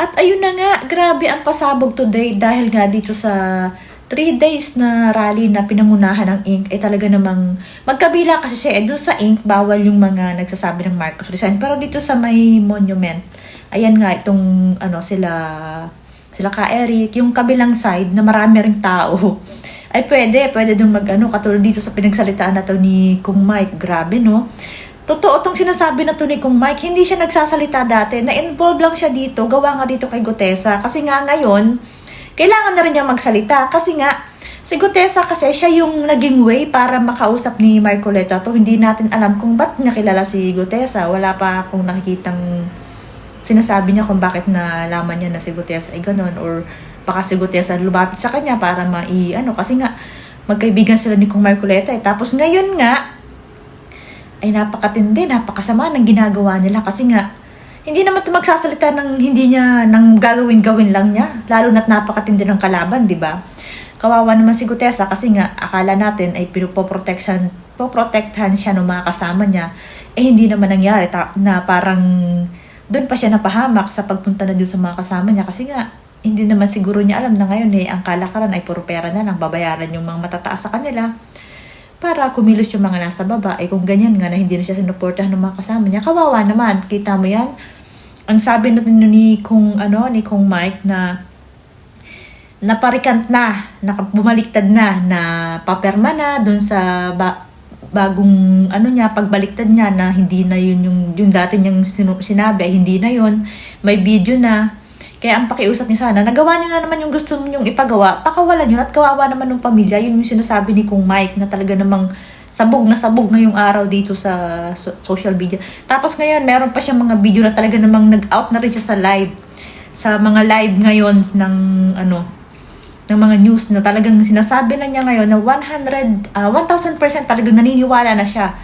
At ayun na nga, grabe ang pasabog today dahil nga dito sa 3 days na rally na pinangunahan ng Inc. ay talaga namang magkabila kasi siya. Eh, doon sa Inc. bawal yung mga nagsasabi ng Marcos resign. Pero dito sa may monument, ayan nga itong ano sila sila ka Eric, yung kabilang side na marami ring tao. Ay pwede, pwede dong mag ano, katulad dito sa pinagsalitaan na to ni Kung Mike. Grabe no? Totoo tong sinasabi na to ni Kung Mike, hindi siya nagsasalita dati. Na-involve lang siya dito, gawa nga dito kay Gutesa. Kasi nga ngayon, kailangan na rin niya magsalita. Kasi nga, si Gutesa kasi siya yung naging way para makausap ni Marcoleta. To hindi natin alam kung ba't niya kilala si Gutesa. Wala pa akong nakikitang sinasabi niya kung bakit nalaman niya na si Gutesa ay ganun. Or baka si Gutesa lumapit sa kanya para mai, ano, kasi nga, magkaibigan sila ni Kung Marcoleta. Eh. Tapos ngayon nga, ay napakatindi, napakasama ng ginagawa nila kasi nga, hindi naman ito magsasalita ng hindi niya, ng gagawin-gawin lang niya. Lalo na't napakatindi ng kalaban, di ba? Kawawa naman si Gutesa kasi nga, akala natin ay pinupoprotection, poprotektahan siya ng mga kasama niya. Eh, hindi naman nangyari ta- na parang doon pa siya napahamak sa pagpunta na doon sa mga kasama niya kasi nga, hindi naman siguro niya alam na ngayon eh, ang kalakaran ay puro pera na lang, babayaran yung mga matataas sa kanila para kumilos yung mga nasa baba. Eh kung ganyan nga na hindi na siya sinuportahan ng mga kasama niya, kawawa naman. Kita mo yan? Ang sabi natin ni kung ano ni kung Mike na naparikant na, nakabumaliktad na, na paperma na doon sa ba, bagong ano niya, pagbaliktad niya na hindi na yun yung, yung dati niyang sinu- sinabi hindi na yun. May video na. Kaya ang pakiusap niya sana, nagawa niyo na naman yung gusto niyong ipagawa, pakawalan niyo at kawawa naman ng pamilya. Yun yung sinasabi ni Kung Mike na talaga namang sabog na sabog ngayong araw dito sa so- social media. Tapos ngayon, meron pa siyang mga video na talaga namang nag-out na rin siya sa live. Sa mga live ngayon ng ano, ng mga news na talagang sinasabi na niya ngayon na 100, ah, 1,000% talagang naniniwala na siya.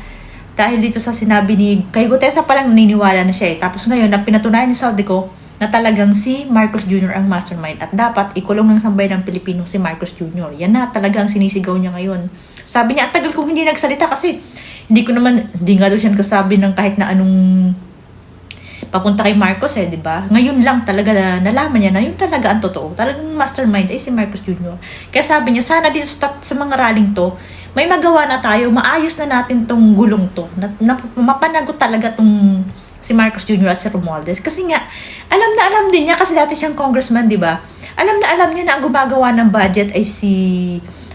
Dahil dito sa sinabi ni, kay Gutesa pa lang naniniwala na siya eh. Tapos ngayon, na pinatunayan ni Saldico na talagang si Marcos Jr. ang mastermind at dapat ikulong ng sambay ng Pilipino si Marcos Jr. Yan na talaga ang sinisigaw niya ngayon. Sabi niya, ang tagal kong hindi nagsalita kasi hindi ko naman, hindi nga daw siya nagsasabi ng kahit na anong papunta kay Marcos eh, di ba? Ngayon lang talaga na, nalaman niya na yun talaga ang totoo. Talagang mastermind ay si Marcos Jr. Kaya sabi niya, sana dito sa, sa mga rallying to, may magawa na tayo, maayos na natin tong gulong to. Na, na, mapanagot talaga tong si Marcos Jr. at si Romualdez. Kasi nga, alam na alam din niya kasi dati siyang congressman, di ba? Alam na alam niya na ang gumagawa ng budget ay si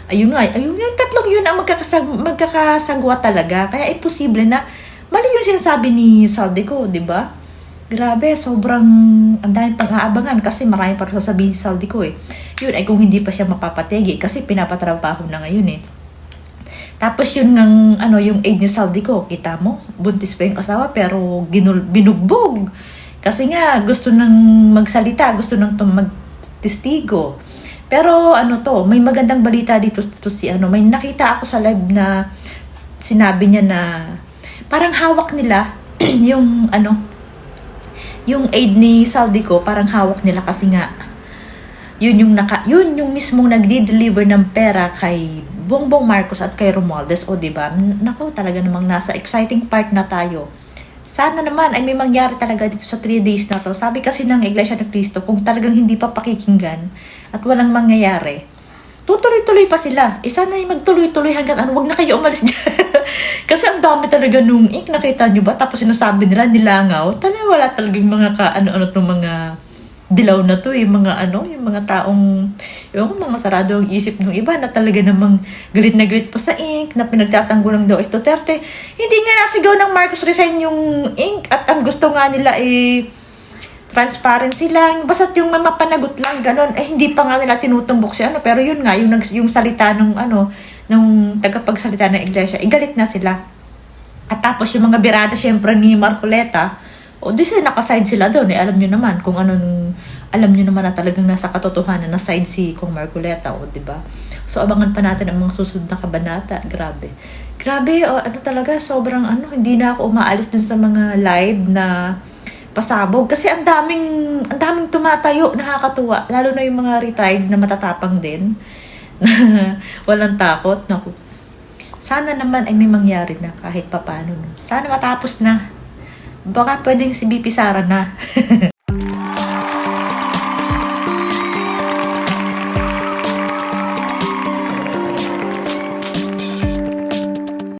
ayun nga, ayun yung tatlong yun ang magkakasag, magkakasagwa talaga. Kaya imposible na mali yung sinasabi ni Saldico, di ba? Grabe, sobrang ang daming pag-aabangan kasi marami pa sasabihin si Saldico eh. Yun ay kung hindi pa siya mapapategi kasi pinapatrabaho na ngayon eh. Tapos yun ngang, ano, yung aid ni Saldico, kita mo, buntis pa yung asawa pero ginul, binugbog. Kasi nga, gusto nang magsalita, gusto nang magtestigo. Pero ano to, may magandang balita dito to si ano, may nakita ako sa live na sinabi niya na parang hawak nila yung ano, yung aid ni Saldico, parang hawak nila kasi nga yun yung naka yun yung mismong nagdi-deliver ng pera kay Bongbong Marcos at kay Romualdez o di ba nako talaga namang nasa exciting part na tayo sana naman ay may mangyari talaga dito sa 3 days na to sabi kasi ng Iglesia ng Cristo kung talagang hindi pa pakikinggan at walang mangyayari tutuloy-tuloy pa sila. Isa na yung magtuloy-tuloy hanggang ano, wag na kayo umalis dyan. Kasi ang dami talaga nung ink, nakita nyo ba? Tapos sinasabi nila, nilangaw. Talaga wala talagang mga ka, ano-ano mga dilaw na to, yung mga ano, yung mga taong, yung mga sarado ang isip ng iba na talaga namang galit na galit pa sa ink, na pinagtatanggol lang daw is Duterte. Hindi nga nasigaw ng Marcos resign yung ink at ang gusto nga nila eh, transparency lang, basta yung may mapanagot lang, ganun, eh hindi pa nga nila tinutumbok si ano, pero yun nga, yung, yung salita nung ano, nung tagapagsalita ng iglesia, igalit na sila. At tapos yung mga birada, syempre ni Marcoleta, o di sila nakaside sila doon, eh. Alam nyo naman kung anong, alam nyo naman na talagang nasa katotohanan na side si Kong Marcoleta, o di ba? So abangan pa natin ang mga susunod na kabanata, grabe. Grabe, o, ano talaga, sobrang ano, hindi na ako umaalis dun sa mga live na pasabog. Kasi ang daming ang daming tumatayo nakakatuwa. Lalo na yung mga retired na matatapang din. Na walang takot naku. Sana naman ay may mangyari na kahit papano no. sana matapos na baka pwedeng si BP Sara na